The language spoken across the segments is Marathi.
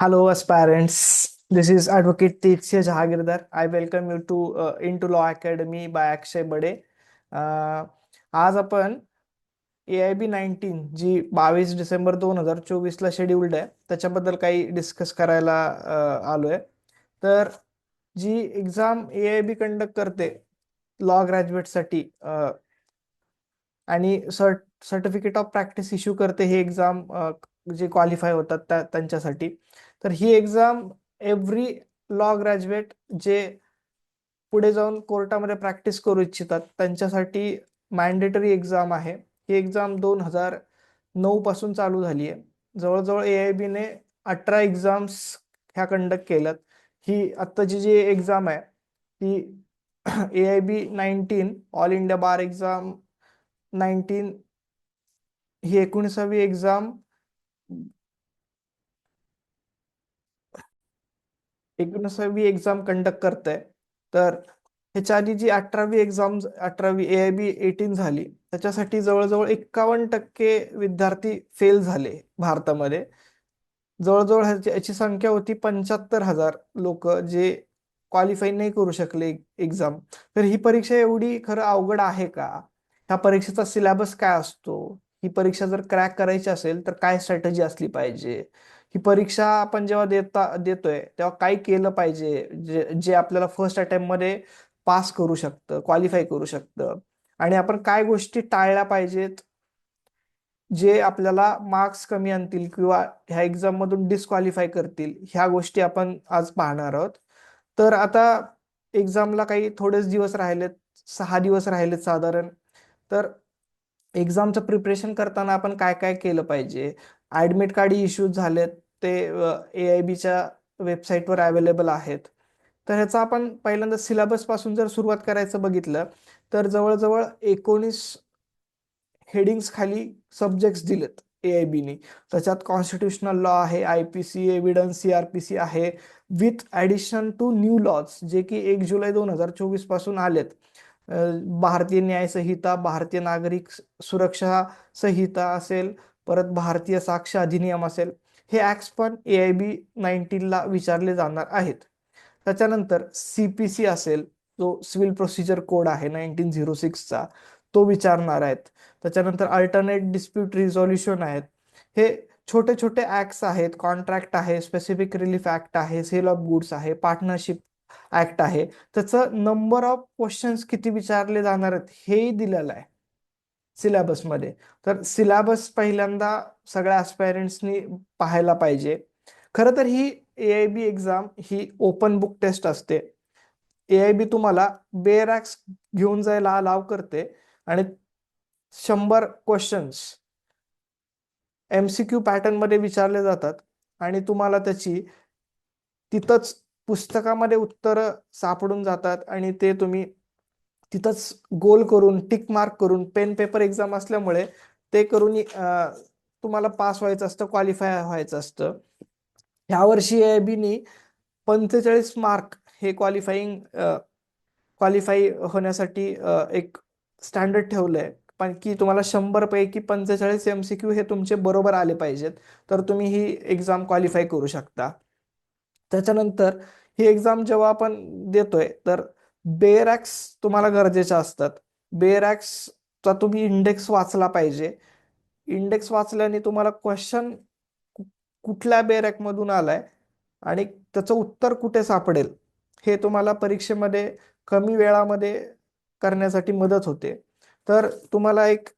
Hello, aspirants. This is Advocate Teeksya Jahagirdar. I welcome you to uh, into Law Academy by Akshay Bade. Uh, आज आपण ए आय बी नाईन्टीन जी बावीस डिसेंबर दोन हजार चोवीसला शेड्यूल्ड आहे त्याच्याबद्दल काही डिस्कस करायला uh, आलोय तर जी exam A I B conduct करते लॉ ग्रॅज्युएटसाठी uh, आणि cert certificate of practice issue करते हे एक्झाम uh, जे क्वालिफाय होतात त्या त्यांच्यासाठी तर ही एक्झाम एव्हरी लॉ ग्रॅज्युएट जे पुढे जाऊन कोर्टामध्ये प्रॅक्टिस करू इच्छितात त्यांच्यासाठी मॅन्डेटरी एक्झाम आहे. ही एक्झाम दोन हजार नऊ पासून चालू झाली आहे. जवळजवळ ए आय बीने अठरा एक्झाम्स ह्या कंडक्ट केल्यात. ही आत्ताची जी एक्झाम आहे ती A I B nineteen all India bar exam nineteen ही एकोणीसावी एक्झाम एकोणीसावी एक्झाम कंडक्ट करते तर ह्याच्या आधी जी अठरावी एक्झाम अठरावी ए आय बी एटीन झाली त्याच्यासाठी जवळजवळ एक्कावन्न टक्के विद्यार्थी फेल झाले भारतामध्ये. जवळजवळ याची संख्या होती पंच्याहत्तर हजार लोक जे क्वालिफाय नाही करू शकले एक्झाम तर ही परीक्षा एवढी खरं अवघड आहे का? ह्या परीक्षेचा सिलेबस काय असतो? ही परीक्षा जर क्रॅक करायची असेल तर काय स्ट्रॅटेजी असली पाहिजे? ही परीक्षा आपण जेव्हा देता देतोय तेव्हा काय केलं पाहिजे जे जे आपल्याला फर्स्ट अटेम्प्टमध्ये पास करू शकतं क्वालिफाय करू शकतं. आणि आपण काय गोष्टी टाळल्या पाहिजेत जे आपल्याला मार्क्स कमी आणतील किंवा ह्या एक्झाम मधून डिस्क्वालिफाय करतील ह्या गोष्टी आपण आज पाहणार आहोत. तर आता एक्झामला काही थोडेच दिवस राहिलेत सहा दिवस राहिलेत साधारण. तर एक्झामचं प्रिपरेशन करताना आपण काय काय केलं पाहिजे? ऍडमिट कार्ड इश्यूज झालेत ते ए आय बीच्या वेबसाईटवर अवेलेबल आहेत. तर ह्याचा आपण पहिल्यांदा सिलेबसपासून जर सुरुवात करायचं बघितलं तर जवळजवळ एकोणीस हेडिंग्स खाली सब्जेक्ट्स दिलेत ए आय बीने त्याच्यात कॉन्स्टिट्युशनल लॉ आहे I P C evidence C R P C आहे with addition to new laws जे की एक जुलै दोन हजार चोवीसपासून आलेत भारतीय न्याय संहिता भारतीय नागरिक सुरक्षा संहिता असेल परत भारतीय साक्ष अधिनियम असेल हे ऍक्ट्स पण ए आय बी नाईन्टीनला विचारले जाणार आहेत. त्याच्यानंतर सी पी सी असेल जो सिव्हिल प्रोसिजर कोड आहे नाईन्टीन झिरो सिक्सचा तो विचारणार आहेत. त्याच्यानंतर अल्टरनेट डिस्प्यूट रिझॉल्युशन आहेत. हे छोटे छोटे ऍक्ट्स आहेत कॉन्ट्रॅक्ट आहे स्पेसिफिक रिलीफ ऍक्ट आहे सेल ऑफ गुड्स आहे पार्टनरशिप ऍक्ट आहे. त्याचं नंबर ऑफ क्वेश्चन्स किती विचारले जाणार आहेत हेही दिलेलं आहे. सिलॅबसमध्ये. तर सिलॅबस पहिल्यांदा सगळ्या ऍस्पायरंट्सनी पाहायला पाहिजे. खरं तर ही ए आय बी एक्झाम ही ओपन बुक टेस्ट असते. ए आय बी तुम्हाला बेरॅक्स घेऊन जायला अलाव करते आणि शंभर क्वेश्चन्स एम सी क्यू पॅटर्नमध्ये विचारले जातात आणि तुम्हाला त्याची तिथंच पुस्तकामध्ये उत्तर सापडून जातात आणि ते तुम्ही तिथंच गोल करून टिक मार्क करून पेन पेपर एक्झाम असल्यामुळे ते करून तुम्हाला पास व्हायचं असतं क्वालिफाय व्हायचं असतं. ह्या वर्षी ए बीनी पंचेचाळीस मार्क हे क्वालिफाईंग क्वालिफाय होण्यासाठी एक स्टँडर्ड ठेवलंय. पण की तुम्हाला शंभर पैकी पंचेचाळीस एमसीक्यू हे तुमचे बरोबर आले पाहिजेत. तर तुम्ही ही एक्झाम क्वालिफाय करू शकता. त्याच्यानंतर ही एक्झाम जेव्हा आपण देतोय तर बेरॅक्स तुम्हाला गरजेच्या असतात. बेरॅक्सचा तुम्ही इंडेक्स वाचला पाहिजे. इंडेक्स वाचल्याने तुम्हाला क्वेश्चन कुठल्या बेरॅक मधून आलाय आणि त्याचं उत्तर कुठे सापडेल हे तुम्हाला परीक्षेमध्ये कमी वेळामध्ये करण्यासाठी मदत होते. तर तुम्हाला एक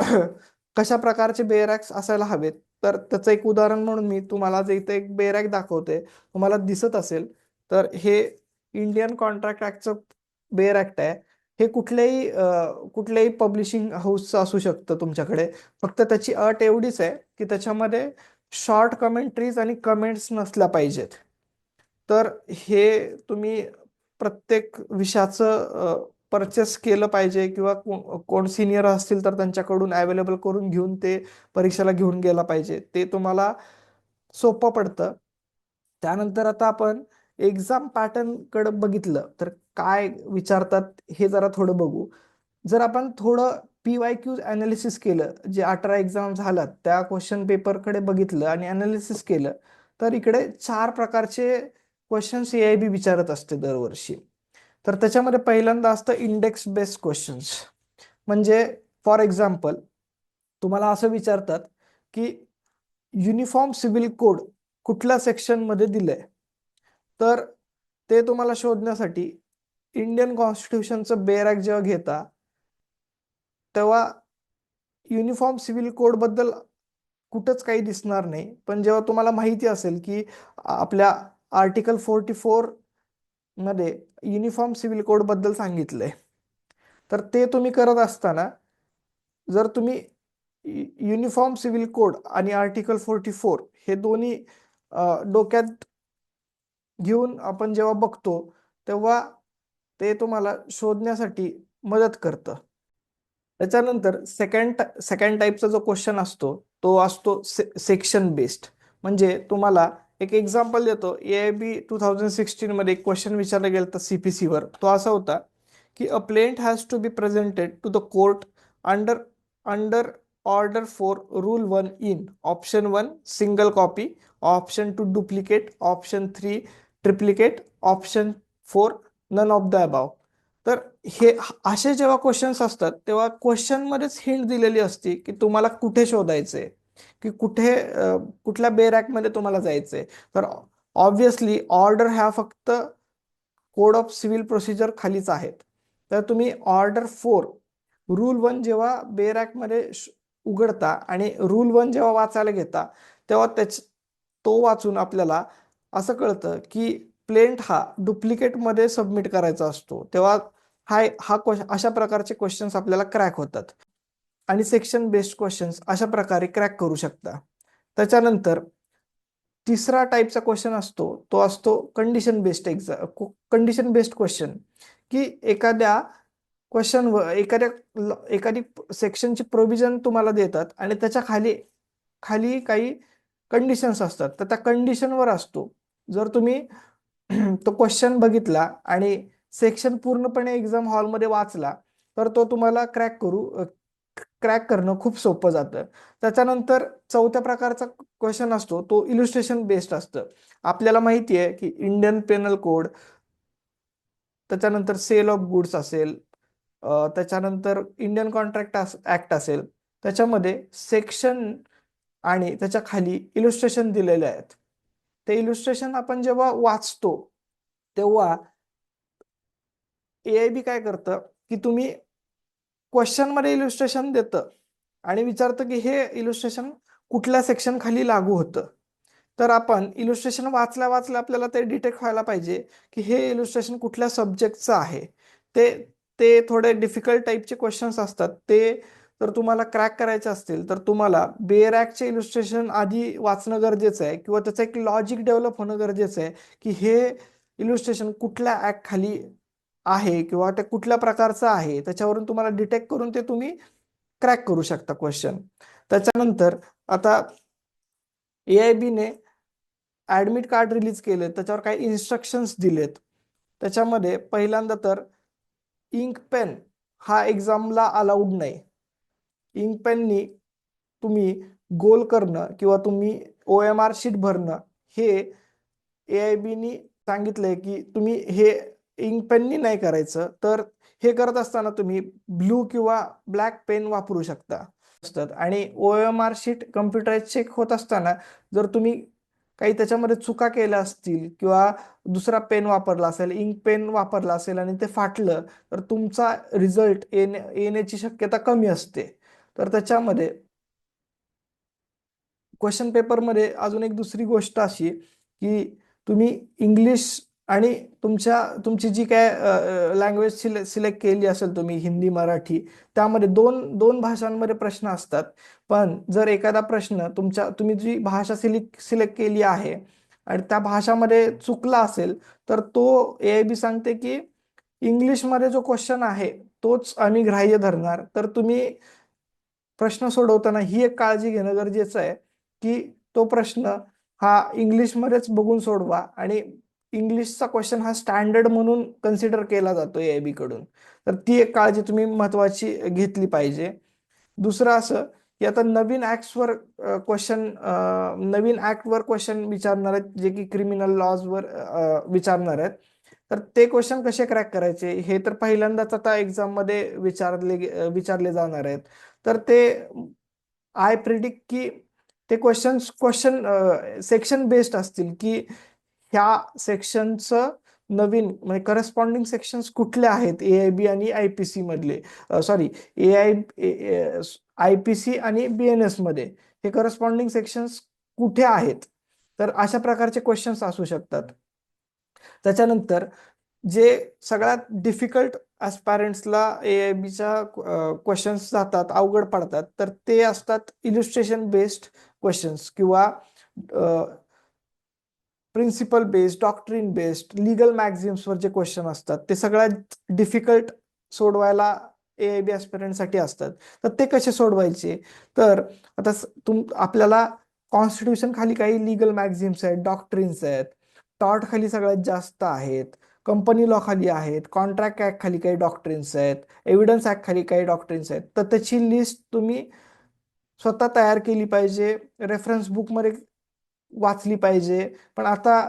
कशा प्रकारचे बेरॅक्स असायला हवेत? तर त्याचं एक उदाहरण म्हणून मी तुम्हाला जे इथे एक बेरॅक दाखवते तुम्हाला दिसत असेल. तर हे इंडियन कॉन्ट्रॅक्ट ऍक्टचं बेअर ऍक्ट आहे. हे कुठल्याही कुठल्याही पब्लिशिंग हाऊसचं असू शकतं तुमच्याकडे. फक्त त्याची अट एवढीच आहे की त्याच्यामध्ये शॉर्ट कमेंट्रीज आणि कमेंट्स नसल्या पाहिजेत. तर हे तुम्ही प्रत्येक विषयाचं परचेस केलं पाहिजे किंवा कोण सिनियर असतील तर त्यांच्याकडून अवेलेबल करून घेऊन ते परीक्षेला घेऊन गेला पाहिजे. ते तुम्हाला सोपं पडतं. त्यानंतर आता आपण एक्झाम पॅटर्नकडे बघितलं तर काय विचारतात हे जरा थोडं बघू. जर आपण थोडं पी वाय क्यू अनालिसिस केलं जे अठरा एक्झाम झालात त्या क्वेश्चन पेपरकडे बघितलं आणि अनालिसिस केलं तर इकडे चार प्रकारचे क्वेश्चन्स ए आय बी विचारत असते दरवर्षी. तर त्याच्यामध्ये पहिल्यांदा असतं इंडेक्स बेस्ड क्वेश्चन्स म्हणजे फॉर एक्झाम्पल तुम्हाला असं विचारतात की युनिफॉर्म सिव्हिल कोड कुठल्या सेक्शनमध्ये दिलंय? तर ते तुम्हाला शोधण्यासाठी इंडियन कॉन्स्टिट्यूशनचं बेरॅक जेव्हा घेता तेव्हा युनिफॉर्म सिव्हिल कोडबद्दल कुठंच काही दिसणार नाही. पण जेव्हा तुम्हाला माहिती असेल की आपल्या आर्टिकल फोर्टी फोरमध्ये युनिफॉर्म सिव्हिल कोडबद्दल सांगितलंय तर ते तुम्ही करत असताना जर तुम्ही युनिफॉर्म सिव्हिल कोड आणि आर्टिकल फोर्टी फोर हे दोन्ही डोक्यात घेऊन आपण जेव्हा बघतो तेव्हा ते तुम्हाला शोधण्यासाठी मदत करतं. त्याच्यानंतर सेकंड सेकंड टाईपचा जो क्वेश्चन असतो तो असतो से सेक्शन बेस्ड म्हणजे तुम्हाला एक एक्झाम्पल देतो. A I B two thousand सिक्स्टीनमध्ये एक क्वेश्चन विचारला गेला होता पी सीवर तो असा होता की a plaint has to be presented to the court under under order four rule one in option one single copy option two duplicate option three triplicate option four none of the above तर हे असे जेव्हा क्वेश्चन्स असतात तेव्हा क्वेश्चनमध्येच हिंट दिलेली असते की तुम्हाला कुठे शोधायचे की कुठे कुठल्या बेरॅकमध्ये तुम्हाला जायचंय. तर ऑब्व्हियसली ऑर्डर ह्या फक्त कोड ऑफ सिव्हिल प्रोसिजर खालीच आहेत. तर तुम्ही ऑर्डर फोर रूल वन जेव्हा बेरॅकमध्ये उघडता आणि रूल वन जेव्हा वाचायला घेता तेव्हा त्याच तो वाचून आपल्याला असं कळतं की प्लेंट हा डुप्लिकेटमध्ये सबमिट करायचा असतो. तेव्हा हाय हा क्वेश्चन अशा प्रकारचे क्वेश्चन्स आपल्याला क्रॅक होतात. आणि सेक्शन बेस्ड क्वेश्चन्स अशा प्रकारे क्रॅक करू शकता. त्याच्यानंतर तिसरा टाईपचा क्वेश्चन असतो तो असतो condition based exam condition based question की एखाद्या क्वेश्चन एखाद्या एखादी सेक्शनची प्रोव्हिजन तुम्हाला देतात आणि त्याच्याखाली खाली काही कंडिशन्स असतात. तर त्या कंडिशनवर असतो. जर तुम्ही तो क्वेश्चन बघितला आणि सेक्शन पूर्णपणे एक्झाम हॉलमध्ये वाचला तर तो तुम्हाला क्रॅक करू क्रॅक करणं खूप सोपं जातं. त्याच्यानंतर चौथ्या प्रकारचा क्वेश्चन असतो तो इल्युस्ट्रेशन बेस्ड असतं. आपल्याला माहिती आहे की इंडियन पेनल कोड त्याच्यानंतर सेल ऑफ गुड्स असेल त्याच्यानंतर इंडियन कॉन्ट्रॅक्ट ऍक्ट असेल त्याच्यामध्ये सेक्शन आणि त्याच्याखाली इल्युस्ट्रेशन दिलेले आहेत. ते इल्युस्ट्रेशन आपण जेव्हा वाचतो तेव्हा ए आय बी काय करतं की तुम्ही क्वेश्चनमध्ये इल्युस्ट्रेशन देतं आणि विचारतं की हे इल्युस्ट्रेशन कुठल्या सेक्शन खाली लागू होतं. तर आपण इल्युस्ट्रेशन वाचल्या वाचल्या आपल्याला ते डिटेक्ट व्हायला पाहिजे की हे इल्युस्ट्रेशन कुठल्या सब्जेक्टचं आहे. ते ते थोडे डिफिकल्ट टाईपचे क्वेश्चन्स असतात. ते जर तुम्हाला क्रॅक करायचे असतील तर तुम्हाला बेरॅकचे इल्युस्ट्रेशन आधी वाचणं गरजेचं आहे किंवा त्याचं एक लॉजिक डेव्हलप होणं गरजेचं आहे की हे इल्युस्ट्रेशन कुठल्या ऍक्ट खाली आहे किंवा ते कुठल्या प्रकारचं आहे त्याच्यावरून तुम्हाला डिटेक्ट करून ते तुम्ही क्रॅक करू शकता क्वेश्चन त्याच्यानंतर आता ए आय बीने ऍडमिट कार्ड रिलीज केले त्याच्यावर काही इन्स्ट्रक्शन्स दिलेत. त्याच्यामध्ये पहिल्यांदा तर इंक पेन हा एक्झामला अलाउड नाही. इंक पेननी तुम्ही गोल करणं किंवा तुम्ही ओ एम आर शीट भरणं हे ए आय बीनी सांगितलंय की तुम्ही हे इंक पेननी नाही करायचं. तर हे करत असताना तुम्ही ब्लू किंवा ब्लॅक पेन वापरू शकता. असतात. आणि O M R sheet computerise check होत असताना जर तुम्ही काही त्याच्यामध्ये चुका केल्या असतील किंवा दुसरा पेन वापरला असेल इंक पेन वापरला असेल आणि ते फाटलं तर तुमचा रिझल्ट येणे येण्याची शक्यता कमी असते. तर त्याच्यामध्ये क्वेश्चन पेपरमध्ये अजून एक दुसरी गोष्ट अशी की तुम्ही इंग्लिश आणि तुमच्या तुमची जी काय लँग्वेज सिले सिलेक्ट केली असेल तुम्ही हिंदी मराठी त्यामध्ये दोन दोन भाषांमध्ये प्रश्न असतात. पण जर एखादा प्रश्न तुमच्या तुम्ही जी भाषा सिलेक्ट सिलेक्ट केली आहे आणि त्या भाषामध्ये चुकला असेल तर तो ए आय बी सांगते की इंग्लिशमध्ये जो क्वेश्चन आहे तोच आम्ही ग्राह्य धरणार. तर तुम्ही प्रश्न सोडवताना ही एक काळजी घेणं गरजेचं आहे की तो प्रश्न हा इंग्लिशमध्येच बघून सोडवा आणि इंग्लिशचा क्वेश्चन हा स्टँडर्ड म्हणून कन्सिडर केला जातो ए बी कडून. तर ती एक काळजी तुम्ही महत्वाची घेतली पाहिजे. दुसरं असं की आता नवीन ऍक्ट्सवर क्वेश्चन नवीन ऍक्टवर क्वेश्चन विचारणार आहेत जे की क्रिमिनल लॉजवर विचारणार आहेत. तर ते क्वेश्चन कसे क्रॅक करायचे? हे तर पहिल्यांदाच आता एक्झाममध्ये विचारले विचारले जाणार आहेत. तर ते आय प्रिडिक्ट की ते क्वेश्चन क्वेश्चन सेक्शन बेस्ड असतील की ह्या सेक्शनचं नवीन म्हणजे करस्पॉन्डिंग सेक्शन्स कुठले आहेत? ए आय बी आणि आय पी सी मधले. Sorry A I I P C आणि बी एन एसमध्ये. हे करस्पॉन्डिंग सेक्शन्स कुठे आहेत? तर अशा प्रकारचे क्वेश्चन्स असू शकतात. त्याच्यानंतर जे सगळ्यात डिफिकल्ट ॲस्पायरंट्सला ए आय बीच्या क्वेश्चन्स जातात अवघड पडतात तर ते असतात इलिस्ट्रेशन बेस्ड क्वेश्चन्स किंवा principle based doctrine based legal मॅक्झिम्सवर जे क्वेश्चन असतात ते सगळ्यात डिफिकल्ट सोडवायला ए आय बी साठी असतात. तर ते कसे सोडवायचे? तर आता तुम आपल्याला कॉन्स्टिट्यूशन खाली काही लिगल मॅक्झिम्स आहेत डॉक्ट्रिन्स आहेत टॉट खाली सगळ्यात जास्त आहेत कंपनी लॉ खाली आहेत कॉन्ट्रॅक्ट ऍक्ट खाली काही डॉक्ट्रिन्स आहेत एव्हिडन्स ऍक्ट खाली काही डॉक्ट्रिन्स आहेत. तर त्याची लिस्ट तुम्ही स्वतः तयार केली पाहिजे रेफरन्स बुकमध्ये वाचली पाहिजे. पण आता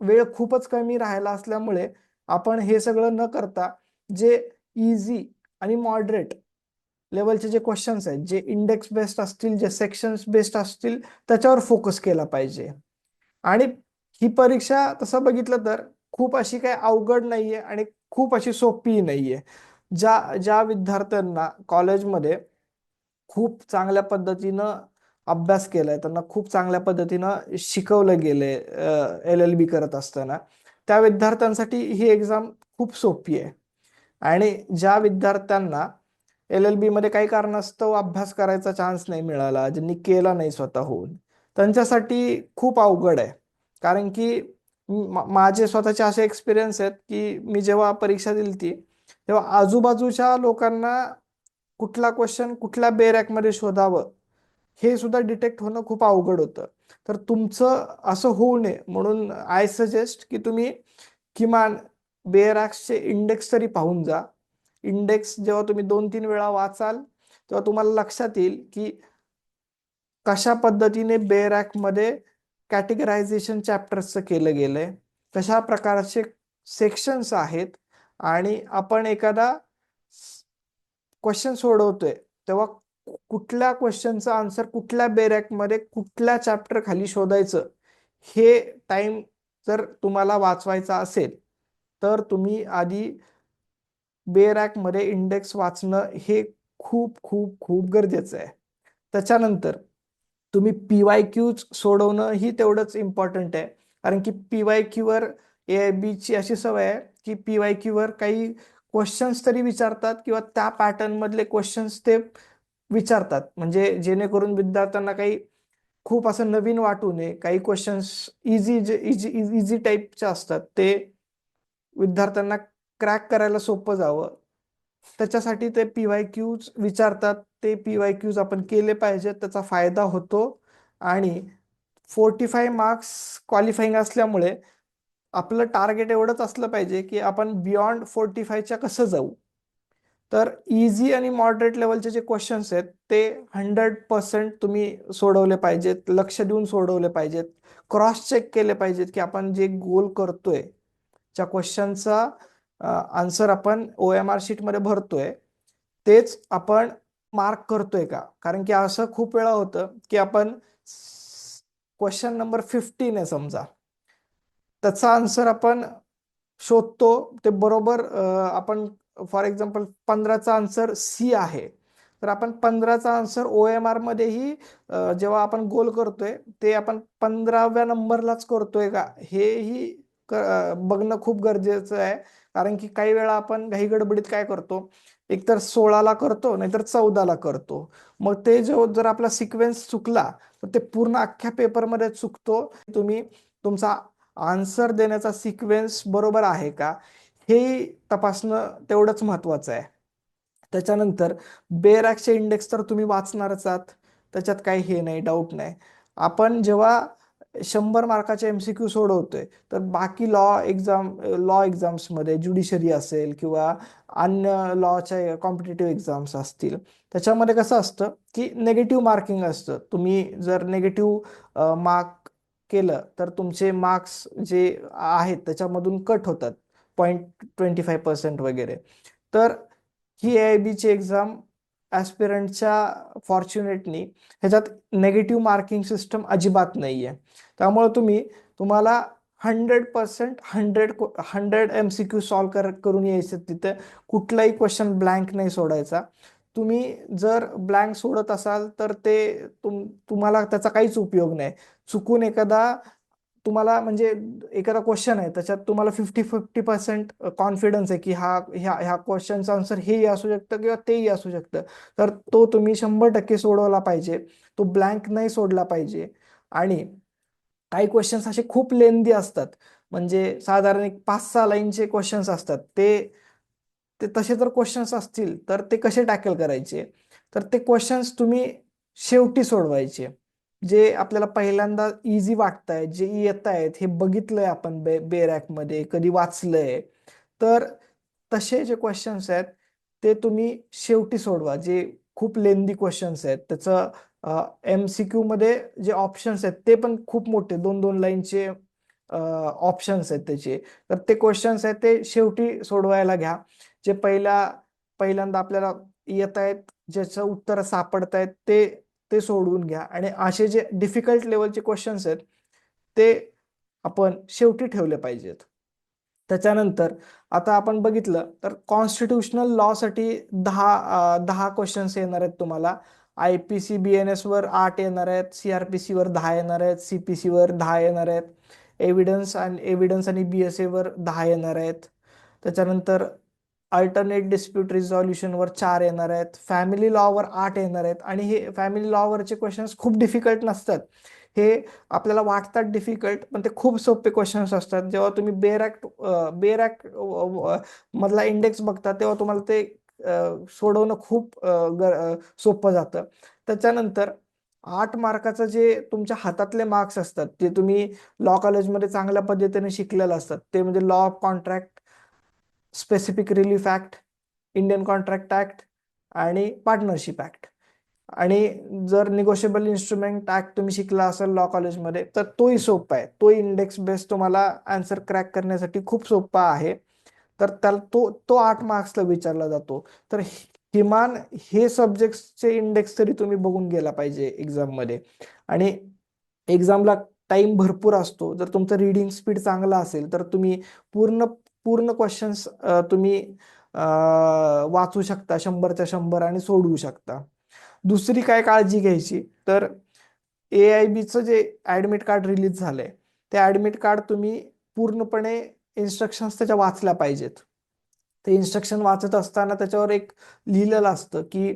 वेळ खूपच कमी राहिला असल्यामुळे आपण हे सगळं न करता जे इझी आणि मॉडरेट लेवलचे जे क्वेश्चन्स आहेत जे इंडेक्स बेस्ड असतील जे सेक्शन्स बेस्ड असतील त्याच्यावर फोकस केला पाहिजे. आणि ही परीक्षा तसं बघितलं तर खूप अशी काही अवघड नाहीये आणि खूप अशी सोपी नाहीये. ज्या ज्या विद्यार्थ्यांना कॉलेजमध्ये खूप चांगल्या पद्धतीनं अभ्यास केलाय त्यांना खूप चांगल्या पद्धतीनं शिकवलं गेलंय एल एल बी करत असताना त्या विद्यार्थ्यांसाठी ही एक्झाम खूप सोपी आहे. आणि ज्या विद्यार्थ्यांना एल एल बी मध्ये काही कारणास्तव अभ्यास करायचा चान्स नाही मिळाला ज्यांनी केला नाही स्वतःहून त्यांच्यासाठी खूप अवघड आहे. कारण की माझे स्वतःचे असे एक्सपिरियन्स आहेत की मी जेव्हा परीक्षा दिली ती तेव्हा आजूबाजूच्या लोकांना कुठला क्वेश्चन कुठल्या बेरॅकमध्ये शोधावं हे सुद्धा डिटेक्ट होणं खूप अवघड होतं. तर तुमचं असं होऊ नये म्हणून आय सजेस्ट की तुम्ही किमान बेरॅक्सचे इंडेक्स तरी पाहून जा. इंडेक्स जेव्हा तुम्ही दोन तीन वेळा वाचाल तेव्हा तुम्हाला लक्षात येईल की कशा पद्धतीने बेरॅकमध्ये कॅटेगरायझेशन चॅप्टर्सचं केलं गेलंय. कशा प्रकारचे सेक्शन्स आहेत आणि आपण एखादा क्वेश्चन सोडवतोय तेव्हा कु- कुठल्या क्वेश्चनचा आन्सर कुठल्या बेरॅकमध्ये कुठल्या चॅप्टर खाली शोधायचं हे टाइम जर तुम्हाला वाचवायचा असेल तर तुम्ही आधी बेरॅकमध्ये इंडेक्स वाचणं हे खूप खूप खूप गरजेचं आहे. त्याच्यानंतर तुम्ही पी वाय क्यूज सोडवणं ही तेवढंच इम्पॉर्टंट आहे. कारण की पी वाय क्यूवर ए आय बीची अशी सवय आहे की पी वाय क्यूवर काही क्वेश्चन्स तरी विचारतात किंवा त्या पॅटर्नमधले क्वेश्चन्स ते विचारतात. म्हणजे जेणेकरून विद्यार्थ्यांना काही खूप असं नवीन वाटू नये. काही क्वेश्चन्स इझी जे इझी इझी टाईपचे असतात. ते विद्यार्थ्यांना क्रॅक करायला सोपं जावं. त्याच्यासाठी ते पी वाय क्यूज विचारतात. ते पी वाय क्यूज आपण केले पाहिजेत. त्याचा फायदा होतो. आणि फोर्टी फाय मार्क्स क्वालिफाईंग असल्यामुळे आपलं टार्गेट एवढंच असलं पाहिजे की आपण बियॉन्ड फोर्टी फायच्या कसं जाऊ? तर इझी आणि मॉडरेट लेवलचे जे क्वेश्चन्स आहेत ते हंड्रेड पर्सेंट तुम्ही सोडवले पाहिजेत. लक्ष देऊन सोडवले पाहिजेत. क्रॉस चेक केले पाहिजेत की आपण जे गोल करतोय ज्या क्वेश्चनचा आन्सर आपण ओ एम आर शीटमध्ये भरतोय. तेच आपण मार्क करतोय का? कारण की असं खूप वेळा होतं की आपण क्वेश्चन नंबर फिफ्टीन आहे समजा. त्याचा आन्सर आपण शोधतो. ते बरोबर आपण फॉर एक्झाम्पल पंधराचा आन्सर सी आहे. तर आपण पंधराचा आन्सर ओ एम आर मध्येही जेव्हा आपण गोल करतोय ते आपण पंधराव्या नंबरलाच करतोय का? हेही बघणं खूप गरजेचं आहे. कारण की काही वेळा आपण घाई गडबडीत काय करतो? एकतर सोळाला करतो नाहीतर चौदाला करतो. मग ते जो हो, जर आपला सिक्वेन्स चुकला तर ते पूर्ण अख्ख्या पेपरमध्ये चुकतो. तुम्ही तुमचा आन्सर देण्याचा सिक्वेन्स बरोबर आहे का? हे तपासणं तेवढंच महत्वाचं आहे. त्याच्यानंतर बेरॅक्सचे इंडेक्स तर तुम्ही वाचणारच आहात. त्याच्यात काही हे नाही डाऊट नाही. आपण जेव्हा शंभर मार्काचे एमसीक्यू सोडवतोय. तर बाकी लॉ एक्झाम लॉ एक्झाम्समध्ये ज्युडिशरी असेल किंवा अन्य लॉच्या कॉम्पिटेटिव्ह एक्झाम्स असतील. त्याच्यामध्ये कसं असतं की नेगेटिव्ह मार्किंग असतं. तुम्ही जर नेगेटिव्ह मार्क केलं तर तुमचे मार्क्स जे आहेत त्याच्यामधून कट होतात. पॉईंट ट्वेंटी फाय पर्सेंट वगैरे. तर ही ए आय बीची एक्झाम ॲस्पिरंटच्या फॉर्च्युनेटली ह्याच्यात नेगेटिव्ह मार्किंग सिस्टम अजिबात नाही आहे त्यामुळे तुम्ही तुम्हाला hundred percent hundred hundred M C Q solve कर करून यायचं तिथे. कुठलाही क्वेश्चन ब्लँक नाही सोडायचा. तुम्ही जर ब्लँक सोडत असाल तर ते तुम तुम्हाला त्याचा काहीच उपयोग नाही. चुकून एखादा तुम्हाला म्हणजे एखादा क्वेश्चन आहे त्याच्यात तुम्हाला फिफ्टी फिफ्टी पर्सेंट कॉन्फिडन्स आहे की हा ह्या ह्या क्वेश्चनचं आन्सर हेही असू शकतं किंवा तेही असू शकतं. तर तो तुम्ही शंभर टक्के सोडवला पाहिजे. तो ब्लँक नाही सोडला पाहिजे. आणि काही क्वेश्चन्स असे खूप लेंदी असतात. म्हणजे साधारण एक पाच सहा लाईनचे क्वेश्चन्स असतात. ते ते तसे जर क्वेश्चन्स असतील तर ते कसे टॅकल करायचे? तर ते क्वेश्चन्स तुम्ही शेवटी सोडवायचे. जे आपल्याला पहिल्यांदा इझी वाटत जे येत आहेत हे बघितलंय आपण बे बेरॅकमध्ये कधी वाचलंय. तर तसे जे क्वेश्चन्स आहेत ते तुम्ही शेवटी सोडवा. जे खूप लेंदी क्वेश्चन्स आहेत त्याचं एम सी क्यू मध्ये जे ऑप्शन्स आहेत ते पण खूप मोठे दोन दोन लाईनचे ऑप्शन्स आहेत त्याचे. तर ते क्वेश्चन्स आहेत ते शेवटी सोडवायला घ्या. जे पहिल्या पहिल्यांदा आपल्याला येत आहेत ज्याचं उत्तर सापडत आहेत ते ते सोडवून घ्या. आणि असे जे डिफिकल्ट लेवलचे क्वेश्चन्स आहेत ते आपण शेवटी ठेवले पाहिजेत. त्याच्यानंतर आता आपण बघितलं तर कॉन्स्टिट्युशनल लॉसाठी दहा दहा क्वेश्चन्स येणार आहेत तुम्हाला. I P C B N एसवर आठ येणार आहेत सी आर पी सीवर दहा येणार आहेत सी पी सीवर दहा येणार आहेत एव्हिडन्स आणि एव्हिडन्स आणि बी एस एवर दहा येणार आहेत. त्याच्यानंतर अल्टरनेट डिस्प्यूट रिझॉल्युशनवर चार येणार आहेत. फॅमिली लॉवर आठ येणार आहेत. आणि हे फॅमिली लॉवरचे क्वेश्चन्स खूप डिफिकल्ट नसतात. हे आपल्याला वाटतात डिफिकल्ट पण ते खूप सोपे क्वेश्चन्स असतात. जेव्हा तुम्ही बेरॅक्ट बेरॅक्ट मधला इंडेक्स बघता तेव्हा तुम्हाला ते सोडवणं खूप सोपं जातं. त्याच्यानंतर आठ मार्काचं जे तुमच्या हातातले मार्क्स असतात ते तुम्ही लॉ कॉलेजमध्ये चांगल्या पद्धतीने शिकलेलं असतात ते म्हणजे law of contract specific relief act Indian contract act आणि पार्टनरशिप ॲक्ट आणि जर निगोशिएबल इन्स्ट्रुमेंट ऍक्ट तुम्ही शिकला असेल लॉ कॉलेजमध्ये तर तोही सोपा आहे. तो इंडेक्स बेस तुम्हाला आन्सर क्रॅक करण्यासाठी खूप सोपा आहे. तर त्याला तो तो आठ मार्क्सला विचारला जातो. तर किमान हे सब्जेक्टचे इंडेक्स तरी तुम्ही बघून गेला पाहिजे एक्झाममध्ये आणि एक्झामला टाइम भरपूर असतो. जर तुमचं रिडिंग स्पीड चांगला असेल तर तुम्ही पूर्ण पूर्ण क्वेश्चन्स तुम्ही वाचू शकता शंभरच्या शंभर आणि सोडवू शकता. दुसरी काय काळजी घ्यायची? तर ए आय बीचं जे ॲडमिट कार्ड रिलीज झालंय ते ॲडमिट कार्ड तुम्ही पूर्णपणे इन्स्ट्रक्शन्स त्याच्या वाचल्या पाहिजेत. ते इन्स्ट्रक्शन वाचत असताना त्याच्यावर एक लिहिलेलं असतं की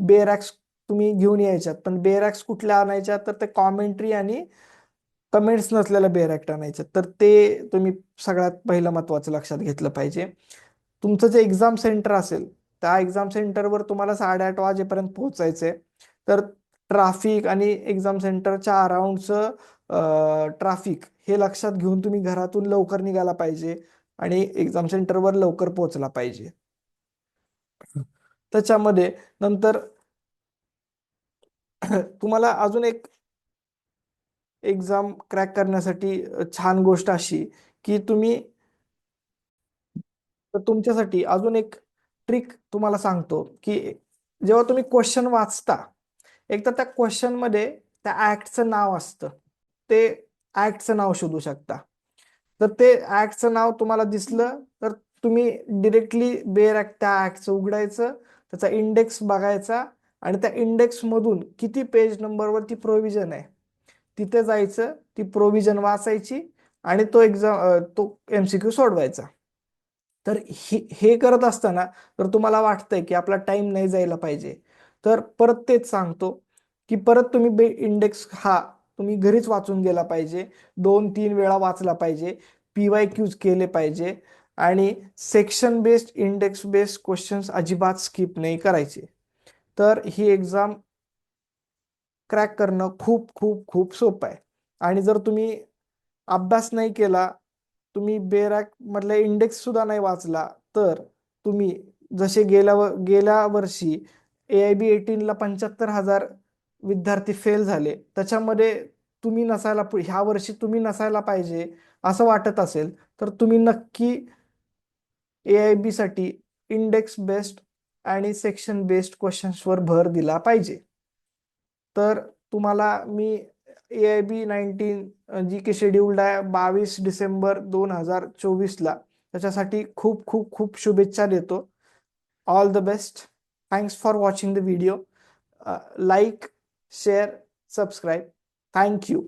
बेरॅक्स तुम्ही घेऊन यायच्यात पण बेरॅक्स कुठल्या आणायच्या? तर ते कॉमेंट्री आणि कमेंट्स नसलेल्या बेरॅक्ट आणायचं तर ते तुम्ही सगळ्यात पहिलं महत्वाचं लक्षात घेतलं पाहिजे. तुमचं जे एक्झाम सेंटर असेल त्या एक्झाम सेंटरवर तुम्हाला साडेआठ वाजेपर्यंत पोहोचायचंय. तर ट्राफिक आणि एक्झाम सेंटरच्या अराउंडचं ट्राफिक हे लक्षात घेऊन तुम्ही घरातून लवकर निघाला पाहिजे आणि एक्झाम सेंटरवर लवकर पोहोचला पाहिजे. त्याच्यामध्ये नंतर तुम्हाला अजून एक एक्झाम क्रॅक करण्यासाठी छान गोष्ट अशी की तुम्ही तुमच्यासाठी अजून एक ट्रिक तुम्हाला सांगतो की जेव्हा तुम्ही क्वेश्चन वाचता एक तर त्या क्वेश्चनमध्ये त्या ऍक्टचं नाव असतं. ते ऍक्टचं नाव शोधू शकता. तर ते ऍक्टचं नाव तुम्हाला दिसलं तर तुम्ही डिरेक्टली बेर ऍक्ट त्या ऍक्टचं उघडायचं त्याचा इंडेक्स बघायचा आणि त्या इंडेक्स मधून किती पेज नंबरवर ती प्रोव्हिजन आहे तिथे जायचं ती प्रोव्हिजन वाचायची आणि तो एक्झाम तो एमसीक्यू सोडवायचा. तर हे करत असताना तर तुम्हाला वाटतंय की आपला टाइम नाही जायला पाहिजे. तर परत तेच सांगतो की परत तुम्ही बे इंडेक्स हा तुम्ही घरीच वाचून गेला पाहिजे. दोन तीन वेळा वाचला पाहिजे. पी वाय क्यूज केले पाहिजे आणि section based index based questions अजिबात स्किप नाही करायचे. तर ही एक्झाम क्रॅक करणं खूप खूप खूप सोपं आहे. आणि जर तुम्ही अभ्यास नाही केला तुम्ही बेरॅक मधला इंडेक्स सुद्धा नाही वाचला तर तुम्ही जसे गेल्या व गेल्या वर्षी ए आय बी एटीनला पंच्याहत्तर हजार विद्यार्थी फेल झाले त्याच्यामध्ये तुम्ही नसायला ह्या वर्षी तुम्ही नसायला पाहिजे असं वाटत असेल तर तुम्ही नक्की ए आय बीसाठी इंडेक्स बेस्ड आणि सेक्शन बेस्ड क्वेश्चन्सवर भर दिला पाहिजे. तर तुम्हाला मी ए आय बी नाईन्टीन जी की शेड्यूल्ड आहे बावीस डिसेंबर दोन हजार चोवीसला त्याच्यासाठी खूप खूप खूप शुभेच्छा देतो. All the best thanks for watching the video like share subscribe thank you